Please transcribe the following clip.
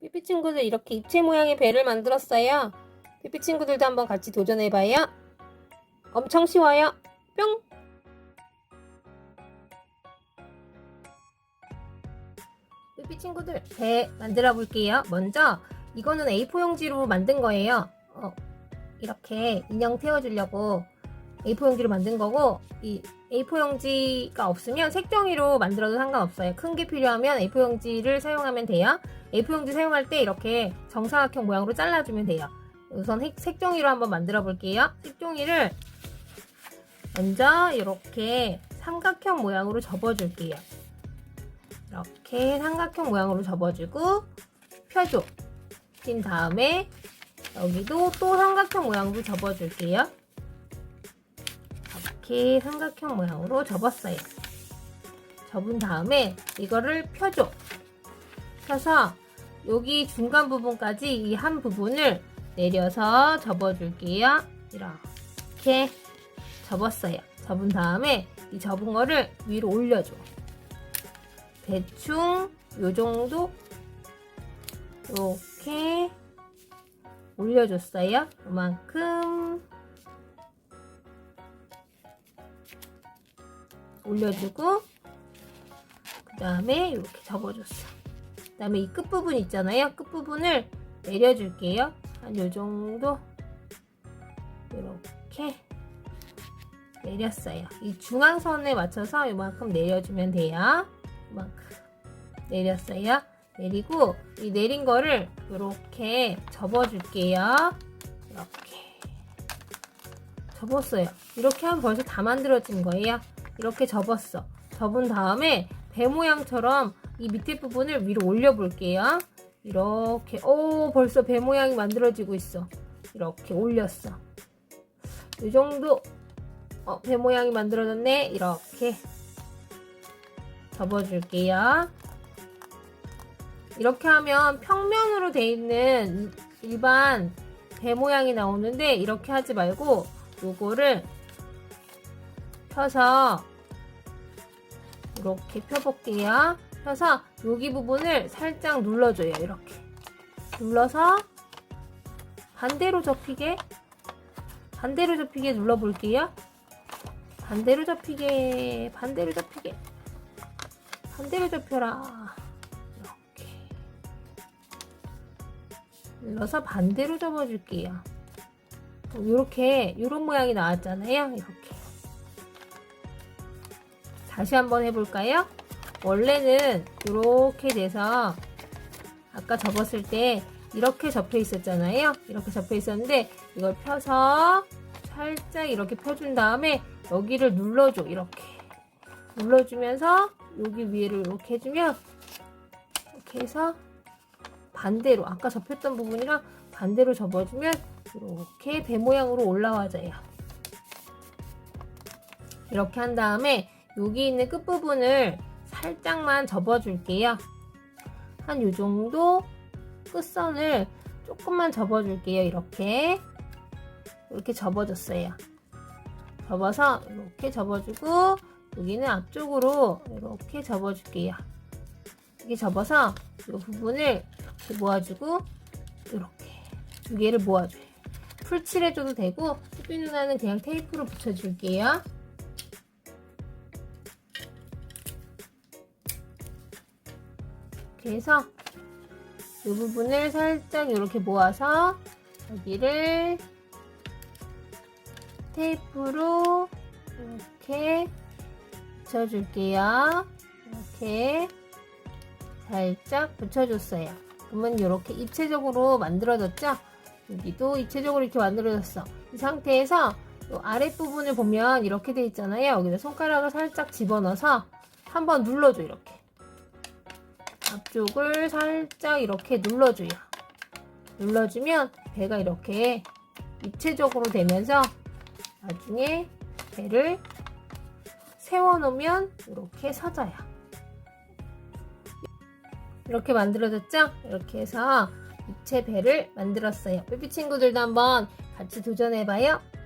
삐삐 친구들 이렇게 입체 모양의 배를 만들었어요. 삐삐 친구들도 한번 같이 도전해봐요. 엄청 쉬워요. 뿅! 삐삐 친구들 배 만들어 볼게요. 먼저 이거는 A4 용지로 만든 거예요. 어, 이렇게 인형 태워주려고 A4 용지로 만든 거고 이 A4 용지가 없으면 색종이로 만들어도 상관없어요. 큰 게 필요하면 A4 용지를 사용하면 돼요. A4 용지 사용할 때 이렇게 정사각형 모양으로 잘라주면 돼요. 우선 색- 색종이로 한번 만들어 볼게요. 색종이를 먼저 이렇게 삼각형 모양으로 접어줄게요. 이렇게 삼각형 모양으로 접어주고 펴줘. 핀 다음에 여기도 또 삼각형 모양으로 접어줄게요. 이렇게 삼각형 모양으로 접었어요. 접은 다음에 이거를 펴줘. 펴서 여기 중간 부분까지 이 한 부분을 내려서 접어줄게요. 이렇게 접었어요. 접은 다음에 이 접은 거를 위로 올려줘. 대충 요 정도 이렇게 올려줬어요. 요만큼 올려주고 그 다음에 이렇게 접어줬어. 그 다음에 이 끝부분 있잖아요. 끝부분을 내려줄게요. 한 요 정도 이렇게 내렸어요. 이 중앙선에 맞춰서 이만큼 내려주면 돼요. 이만큼 내렸어요. 내리고 이 내린 거를 이렇게 접어줄게요. 이렇게 접었어요. 이렇게 하면 벌써 다 만들어진 거예요. 이렇게 접었어. 접은 다음에 배 모양처럼 이 밑에 부분을 위로 올려볼게요. 이렇게 오 벌써 배 모양이 만들어지고 있어. 이렇게 올렸어. 이 정도 어, 배 모양이 만들어졌네. 이렇게 접어줄게요. 이렇게 하면 평면으로 돼 있는 일반 배 모양이 나오는데 이렇게 하지 말고 요거를 펴서 이렇게 펴볼게요. 펴서 여기 부분을 살짝 눌러줘요. 이렇게 눌러서 반대로 접히게 반대로 접히게 눌러볼게요. 반대로 접히게 반대로 접히게 반대로 접혀라. 이렇게 눌러서 반대로 접어줄게요. 이렇게 이런 모양이 나왔잖아요. 이렇게 다시 한번 해볼까요? 원래는 이렇게 돼서 아까 접었을 때 이렇게 접혀 있었잖아요. 이렇게 접혀 있었는데 이걸 펴서 살짝 이렇게 펴준 다음에 여기를 눌러줘. 이렇게 눌러주면서 여기 위에를 이렇게 해주면 이렇게 해서 반대로 아까 접혔던 부분이랑 반대로 접어주면 이렇게 배 모양으로 올라와져요. 이렇게 한 다음에 여기 있는 끝부분을 살짝만 접어줄게요. 한요 정도 끝선을 조금만 접어줄게요. 이렇게 이렇게 접어줬어요. 접어서 이렇게 접어주고 여기는 앞쪽으로 이렇게 접어줄게요. 이렇게 접어서 이 부분을 이렇게 모아주고 이렇게 두 개를 모아줘요. 풀칠해줘도 되고 뚜비 누나는 그냥 테이프로 붙여줄게요. 이렇게 해서 이 부분을 살짝 이렇게 모아서 여기를 테이프로 이렇게 붙여줄게요. 이렇게 살짝 붙여줬어요. 그러면 이렇게 입체적으로 만들어졌죠? 여기도 입체적으로 이렇게 만들어졌어. 이 상태에서 이 아랫부분을 보면 이렇게 돼 있잖아요. 여기다 손가락을 살짝 집어넣어서 한번 눌러줘, 이렇게. 앞쪽을 살짝 이렇게 눌러줘요. 눌러주면 배가 이렇게 입체적으로 되면서 나중에 배를 세워놓으면 이렇게 서져요. 이렇게 만들어졌죠? 이렇게 해서 입체 배를 만들었어요. 삐삐 친구들도 한번 같이 도전해봐요. 뿅!